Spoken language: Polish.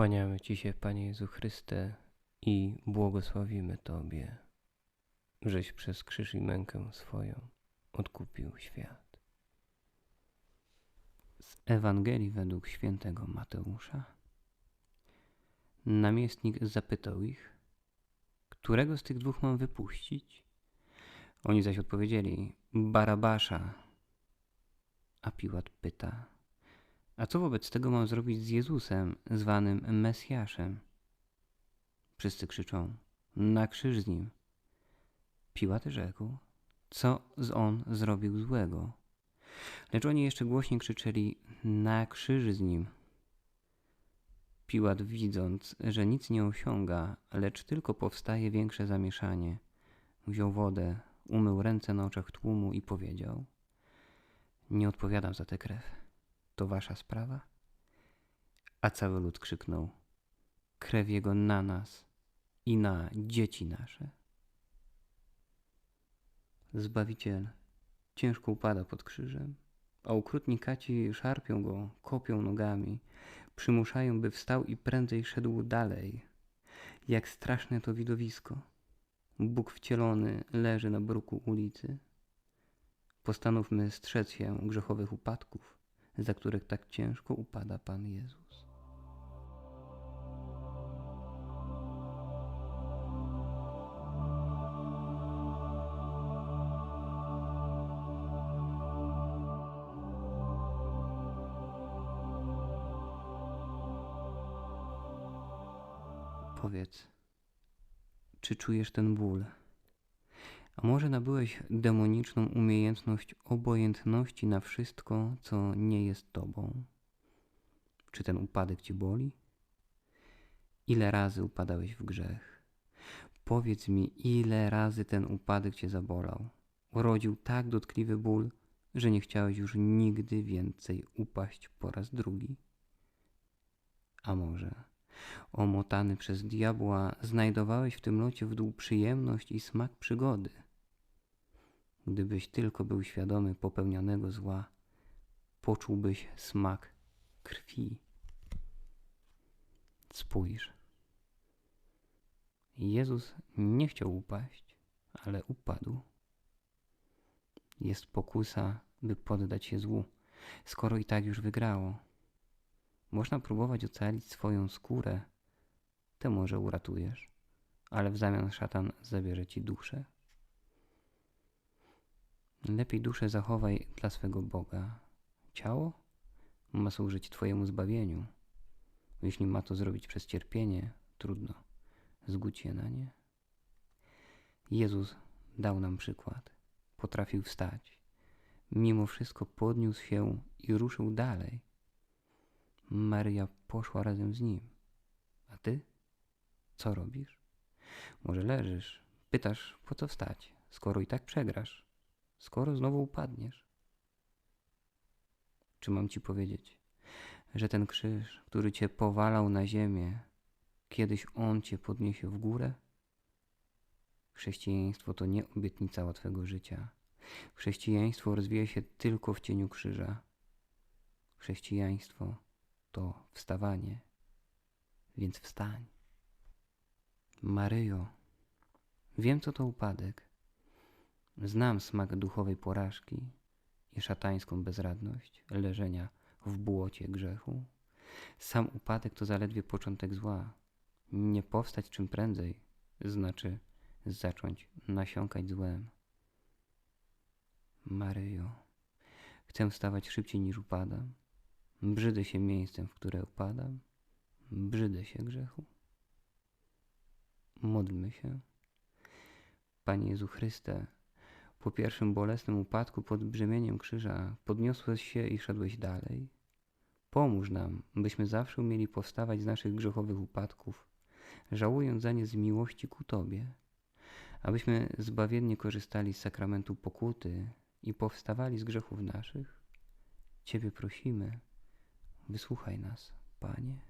Kłaniamy Ci się, Panie Jezu Chryste, i błogosławimy Tobie, żeś przez krzyż i mękę swoją odkupił świat. Z Ewangelii według świętego Mateusza. Namiestnik zapytał ich, którego z tych dwóch mam wypuścić? Oni zaś odpowiedzieli, Barabasza. A Piłat pyta, a co wobec tego mam zrobić z Jezusem, zwanym Mesjaszem? Wszyscy krzyczą, na krzyż z nim. Piłat rzekł, co z on zrobił złego? Lecz oni jeszcze głośniej krzyczeli, na krzyż z nim. Piłat widząc, że nic nie osiąga, lecz tylko powstaje większe zamieszanie, wziął wodę, umył ręce na oczach tłumu i powiedział, nie odpowiadam za tę krew to wasza sprawa? A cały lud krzyknął: Krew jego na nas i na dzieci nasze. Zbawiciel ciężko upada pod krzyżem, a ukrutni kaci szarpią go, kopią nogami, przymuszają, by wstał i prędzej szedł dalej. Jak straszne to widowisko. Bóg wcielony leży na bruku ulicy. Postanówmy strzec się grzechowych upadków za których tak ciężko upada Pan Jezus. Powiedz, czy czujesz ten ból? A może nabyłeś demoniczną umiejętność obojętności na wszystko, co nie jest tobą? Czy ten upadek ci boli? Ile razy upadałeś w grzech? Powiedz mi, ile razy ten upadek cię zabolał? Urodził tak dotkliwy ból, że nie chciałeś już nigdy więcej upaść po raz drugi? A może, omotany przez diabła, znajdowałeś w tym locie w dół przyjemność i smak przygody? Gdybyś tylko był świadomy popełnianego zła, poczułbyś smak krwi. Spójrz. Jezus nie chciał upaść, ale upadł. Jest pokusa, by poddać się złu, skoro i tak już wygrało. Można próbować ocalić swoją skórę, tę może uratujesz, ale w zamian szatan zabierze ci duszę. Lepiej duszę zachowaj dla swego Boga. Ciało ma służyć Twojemu zbawieniu. Jeśli ma to zrobić przez cierpienie, trudno. Zgódź się na nie. Jezus dał nam przykład. Potrafił wstać. Mimo wszystko podniósł się i ruszył dalej. Maria poszła razem z nim. A ty? Co robisz? Może leżysz, pytasz, po co wstać, skoro i tak przegrasz skoro znowu upadniesz? Czy mam ci powiedzieć, że ten krzyż, który cię powalał na ziemię, kiedyś on cię podniesie w górę? Chrześcijaństwo to nie obietnica łatwego życia. Chrześcijaństwo rozwija się tylko w cieniu krzyża. Chrześcijaństwo to wstawanie, więc wstań. Maryjo, wiem co to upadek. Znam smak duchowej porażki i szatańską bezradność leżenia w błocie grzechu. Sam upadek to zaledwie początek zła. Nie powstać czym prędzej znaczy zacząć nasiąkać złem. Maryjo, chcę wstawać szybciej niż upadam. Brzydę się miejscem, w które upadam. Brzydę się grzechu. Módlmy się. Panie Jezu Chryste, po pierwszym bolesnym upadku pod brzemieniem krzyża podniosłeś się i szedłeś dalej. Pomóż nam, byśmy zawsze umieli powstawać z naszych grzechowych upadków, żałując za nie z miłości ku Tobie, abyśmy zbawiennie korzystali z sakramentu pokuty i powstawali z grzechów naszych. Ciebie prosimy, wysłuchaj nas, Panie.